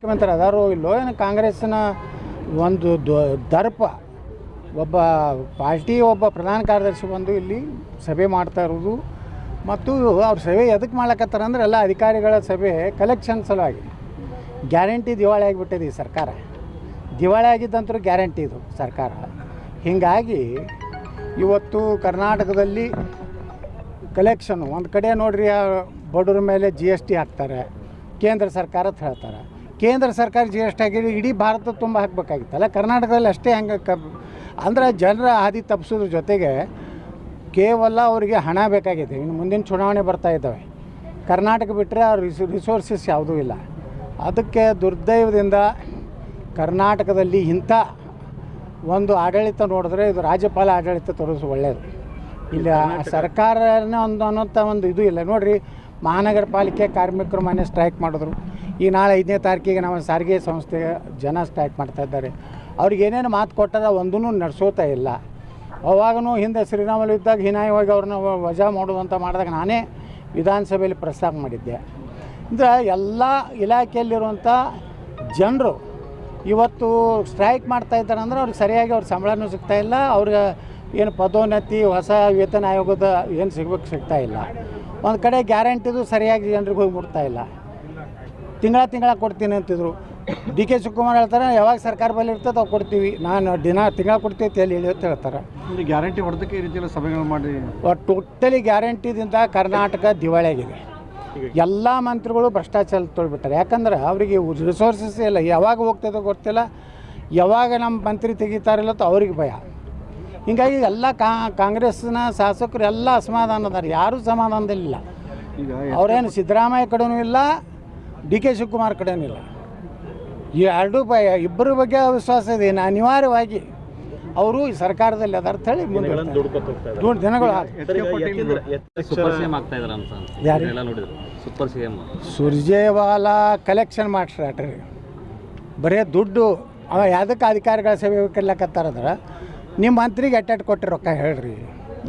ಮುಖ್ಯಮಂತ್ರಿ ಅದಾರೋ ಇಲ್ಲೋ, ಏನು ಕಾಂಗ್ರೆಸ್ನ ಒಂದು ದರ್ಪ, ಒಬ್ಬ ಪಾರ್ಟಿ, ಒಬ್ಬ ಪ್ರಧಾನ ಕಾರ್ಯದರ್ಶಿ ಬಂದು ಇಲ್ಲಿ ಸಭೆ ಮಾಡ್ತಾ ಇರೋದು. ಮತ್ತು ಅವ್ರ ಸಭೆ ಎದಕ್ಕೆ ಮಾಡ್ಲಕತ್ತಾರ ಅಂದ್ರೆ ಎಲ್ಲ ಅಧಿಕಾರಿಗಳ ಸಭೆ ಕಲೆಕ್ಷನ್ ಸಲುವಾಗಿ ಗ್ಯಾರಂಟಿ ದಿವಾಳಿ ಆಗಿಬಿಟ್ಟಿದೆ ಈ ಸರ್ಕಾರ. ದಿವಾಳಿ ಆಗಿದ್ದಂತರೂ ಗ್ಯಾರಂಟಿ ಇದು ಸರ್ಕಾರ. ಹೀಗಾಗಿ ಇವತ್ತು ಕರ್ನಾಟಕದಲ್ಲಿ ಕಲೆಕ್ಷನ್ ಒಂದು ಕಡೆ ನೋಡ್ರಿ ಬಡವ್ರ ಮೇಲೆ ಜಿ ಎಸ್ ಟಿ ಹಾಕ್ತಾರೆ, ಕೇಂದ್ರ ಸರ್ಕಾರ ಹೇಳ್ತಾರೆ ಕೇಂದ್ರ ಸರ್ಕಾರ ಜಿ ಎಸ್ ಟಿ ಹಾಕಿದ್ರೆ ಇಡೀ ಭಾರತ ತುಂಬ ಹಾಕಬೇಕಾಗಿತ್ತಲ್ಲ? ಕರ್ನಾಟಕದಲ್ಲಿ ಅಷ್ಟೇ ಹಂಗೆ ಕ, ಅಂದರೆ ಜನರ ಹಾದಿ ತಪ್ಪಿಸೋದ್ರ ಜೊತೆಗೆ ಕೇವಲ ಅವರಿಗೆ ಹಣ ಬೇಕಾಗಿದೆ. ಇನ್ನು ಮುಂದಿನ ಚುನಾವಣೆ ಬರ್ತಾ ಇದ್ದಾವೆ. ಕರ್ನಾಟಕ ಬಿಟ್ಟರೆ ಅವ್ರ ರಿಸೋ ರಿಸೋರ್ಸಸ್ ಯಾವುದೂ ಇಲ್ಲ. ಅದಕ್ಕೆ ದುರ್ದೈವದಿಂದ ಕರ್ನಾಟಕದಲ್ಲಿ ಇಂಥ ಒಂದು ಆಡಳಿತ ನೋಡಿದ್ರೆ ಇದು ರಾಜ್ಯಪಾಲ ಆಡಳಿತ ತೋರಿಸು ಒಳ್ಳೆಯದು ಇಲ್ಲಿ, ಸರ್ಕಾರನೇ ಒಂದು ಅನ್ನೋಂಥ ಒಂದು ಇದು ಇಲ್ಲ. ನೋಡಿರಿ ಮಹಾನಗರ ಪಾಲಿಕೆ ಕಾರ್ಮಿಕರು ಮನೆ ಸ್ಟ್ರೈಕ್ ಮಾಡಿದ್ರು. ಈ ನಾಳೆ ಐದನೇ ತಾರೀಕಿಗೆ ನಮ್ಮ ಸಾರಿಗೆ ಸಂಸ್ಥೆ ಜನ ಸ್ಟ್ರೈಕ್ ಮಾಡ್ತಾ ಇದ್ದಾರೆ. ಅವ್ರಿಗೆ ಏನೇನು ಮಾತು ಕೊಟ್ಟಾರ ಒಂದೂ ನಡೆಸೋತಾ ಇಲ್ಲ. ಅವಾಗೂ ಹಿಂದೆ ಶ್ರೀರಾಮಲು ಇದ್ದಾಗ ಹೀನಾಯವಾಗಿ ಅವ್ರನ್ನ ವಜಾ ಮಾಡೋದಂತ ಮಾಡಿದಾಗ ನಾನೇ ವಿಧಾನಸಭೆಯಲ್ಲಿ ಪ್ರಸ್ತಾಪ ಮಾಡಿದ್ದೆ. ಅಂದರೆ ಎಲ್ಲ ಇಲಾಖೆಯಲ್ಲಿರುವಂಥ ಜನರು ಇವತ್ತು ಸ್ಟ್ರೈಕ್ ಮಾಡ್ತಾ ಇದ್ದಾರೆ ಅಂದ್ರೆ ಅವ್ರಿಗೆ ಸರಿಯಾಗಿ ಅವ್ರ ಸಂಬಳನೂ ಸಿಗ್ತಾ ಇಲ್ಲ, ಅವ್ರಿಗೆ ಏನು ಪದೋನ್ನತಿ, ಹೊಸ ವೇತನ ಆಯೋಗದ ಏನು ಸಿಗ್ಬೇಕು ಸಿಗ್ತಾ ಇಲ್ಲ. ಒಂದು ಕಡೆ ಗ್ಯಾರಂಟಿದು ಸರಿಯಾಗಿ ಜನರಿಗೆ ಹೋಗಿ ಮುಟ್ತಾ ಇಲ್ಲ. ತಿಂಗಳ ತಿಂಗಳ ಕೊಡ್ತೀನಿ ಅಂತಿದ್ರು. ಡಿ ಕೆ ಶಿವಕುಮಾರ್ ಹೇಳ್ತಾರೆ ಯಾವಾಗ ಸರ್ಕಾರ ಬಳಿ ಇರ್ತದೆ ಅವಾಗ ಕೊಡ್ತೀವಿ. ನಾನು ದಿನ ತಿಂಗಳ ಕೊಡ್ತೈತಿ ಅಂತ ಹೇಳಿ ಅಂತ ಹೇಳ್ತಾರೆ. ಗ್ಯಾರಂಟಿ ಹೊಡೆದಕ್ಕೆ ಈ ರೀತಿಯಲ್ಲಿ ಸಭೆಗಳು ಮಾಡಿ ಟೋಟಲಿ ಗ್ಯಾರಂಟಿದಿಂದ ಕರ್ನಾಟಕ ದಿವಾಳಿಯಾಗಿದೆ ಎಲ್ಲ ಮಂತ್ರಿಗಳು ಭ್ರಷ್ಟಾಚಾರ ತೊಳ್ಬಿಟ್ಟಾರೆ. ಯಾಕಂದ್ರೆ ಅವರಿಗೆ ರಿಸೋರ್ಸಸ್ ಇಲ್ಲ. ಯಾವಾಗ ಹೋಗ್ತದೋ ಗೊತ್ತಿಲ್ಲ. ಯಾವಾಗ ನಮ್ಮ ಮಂತ್ರಿ ತೆಗಿತಾರಿಲ್ಲ ಅಂತ ಅವ್ರಿಗೆ ಭಯ. ಹೀಗಾಗಿ ಎಲ್ಲ ಕಾಂಗ್ರೆಸ್ನ ಶಾಸಕರು ಎಲ್ಲ ಅಸಮಾಧಾನದಾರ ಯಾರೂ ಸಮಾಧಾನದಲ್ಲಿಲ್ಲ. ಈಗ ಅವರೇನು ಸಿದ್ದರಾಮಯ್ಯ ಕಡೆಯೂ ಇಲ್ಲ. ಡಿ ಕೆ ಶಿವಕುಮಾರ್ ಕಡೆನಿಲ್ಲ ಈ ಎರಡೂ ಭಯ ಇಬ್ಬರ ಬಗ್ಗೆ ವಿಶ್ವಾಸ ಇದೆ. ಇನ್ನು ಅನಿವಾರ್ಯವಾಗಿ ಅವರು ಈ ಸರ್ಕಾರದಲ್ಲಿ ಅದಾರ ಅಂತ ಹೇಳಿ ಮುಂದೆ ದುಡ್ಡು ದಿನಗಳು ಸುರ್ಜೇವಾಲಾ ಕಲೆಕ್ಷನ್ ಮಾಡ್ಸ್ರಾಟ್ರಿ ಬರೀ ದುಡ್ಡು ಅವ ಯಾವುದಕ್ಕೆ ಅಧಿಕಾರಿಗಳ ಸೇವೆ ಕರ್ಲಕತ್ತಾರಂದ್ರೆ ನಿಮ್ಮ ಮಂತ್ರಿಗೆ ಎಟ್ಟೆಟ್ಟು ಕೊಟ್ಟು ರೊಕ್ಕ ಹೇಳ್ರಿ.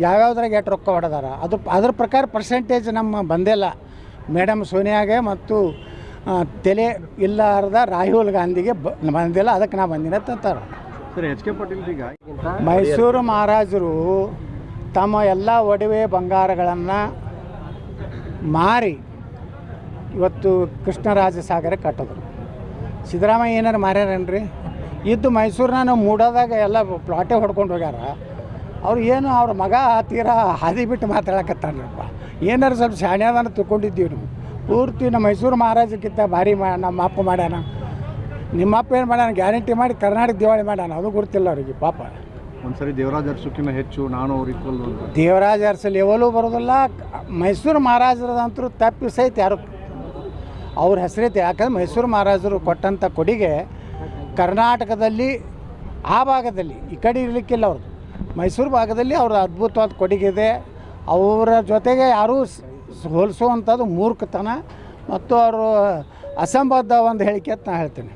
ಯಾವ್ಯಾವ್ದ್ರಾಗ ಎಷ್ಟು ರೊಕ್ಕ ಹೊಡೆದಾರ. ಅದು ಅದ್ರ ಪ್ರಕಾರ ಪರ್ಸೆಂಟೇಜ್ ನಮ್ಮ ಬಂದಿಲ್ಲ ಮೇಡಮ್ ಸೋನಿಯಾಗೆ ಮತ್ತು ತಲೆ ಇಲ್ಲಾರ್ದ ರಾಹುಲ್ ಗಾಂಧಿಗೆ ಬಂದಿಲ್ಲ ಅದಕ್ಕೆ ನಾ ಬಂದಿನ ಅಂತಾರೆ. ಸರ್ ಎಚ್ ಕೆ ಪಾಟೀಲ್ ಈಗ ಮೈಸೂರು ಮಹಾರಾಜರು ತಮ್ಮ ಎಲ್ಲ ಒಡವೆ ಬಂಗಾರಗಳನ್ನು ಮಾರಿ ಇವತ್ತು ಕೃಷ್ಣರಾಜ ಸಾಗರ ಕಟ್ಟಿದ್ರು. ಸಿದ್ದರಾಮಯ್ಯ ಏನಾರು ಮಾರ್ಯಾರೇನ್ರಿ? ಇದ್ದು ಮೈಸೂರನ್ನ ನಾವು ಮೂಡೋದಾಗ ಎಲ್ಲ ಪ್ಲಾಟೇ ಹೊಡ್ಕೊಂಡು ಹೋಗ್ಯಾರ. ಅವ್ರು ಏನು ಅವ್ರ ಮಗ ತೀರಾ ಹಾದಿ ಬಿಟ್ಟು ಮಾತಾಡಕತ್ತಾನಪ್ಪ ಏನಾರು ಸ್ವಲ್ಪ ಶಾಣ್ಯದನ್ನು ತಿಳ್ಕೊಂಡಿದ್ದೀವಿ ನಾವು. ಪೂರ್ತಿ ನಮ್ಮ ಮೈಸೂರು ಮಹಾರಾಜಕ್ಕಿಂತ ಭಾರಿ ಮಾ ನಮ್ಮ ಅಪ್ಪ ಮಾಡ್ಯಾನ. ನಿಮ್ಮ ಅಪ್ಪ ಏನು ಮಾಡ್ಯಾನ? ಗ್ಯಾರಂಟಿ ಮಾಡಿ ಕರ್ನಾಟಕ ದಿವಾಳಿ ಮಾಡ್ಯಾನ. ಅದು ಗೊತ್ತಿಲ್ಲ ಅವರಿಗೆ ಪಾಪ. ಒಂದ್ಸರಿ ದೇವರಾಜ್ ಸುಖಿನ ಹೆಚ್ಚು ನಾನು ಅವ್ರ ಈಕ್ವಲ್ ಅಂತ. ದೇವರಾಜ ಅರಸ ಬರೋದಲ್ಲ ಬರೋದಿಲ್ಲ. ಮೈಸೂರು ಮಹಾರಾಜರದಂತರೂ ತಪ್ಪಿ ಸಹಿತ ಯಾರು ಅವ್ರ ಹೆಸರೈತೆ. ಯಾಕಂದ್ರೆ ಮೈಸೂರು ಮಹಾರಾಜರು ಕೊಟ್ಟಂಥ ಕೊಡುಗೆ ಕರ್ನಾಟಕದಲ್ಲಿ ಆ ಭಾಗದಲ್ಲಿ ಈ ಕಡೆ ಇರಲಿಕ್ಕಿಲ್ಲ ಅವ್ರದ್ದು. ಮೈಸೂರು ಭಾಗದಲ್ಲಿ ಅವ್ರ ಅದ್ಭುತವಾದ ಕೊಡುಗೆ ಇದೆ. ಅವರ ಜೊತೆಗೆ ಯಾರೂ ಸ್- ಹೋಲಿಸುವಂಥದ್ದು ಮೂರ್ಖತನ ಮತ್ತು ಅವರು ಅಸಂಬದ್ಧ ಒಂದು ಹೇಳಿಕೆ ಅಂತ ನಾನು ಹೇಳ್ತೀನಿ.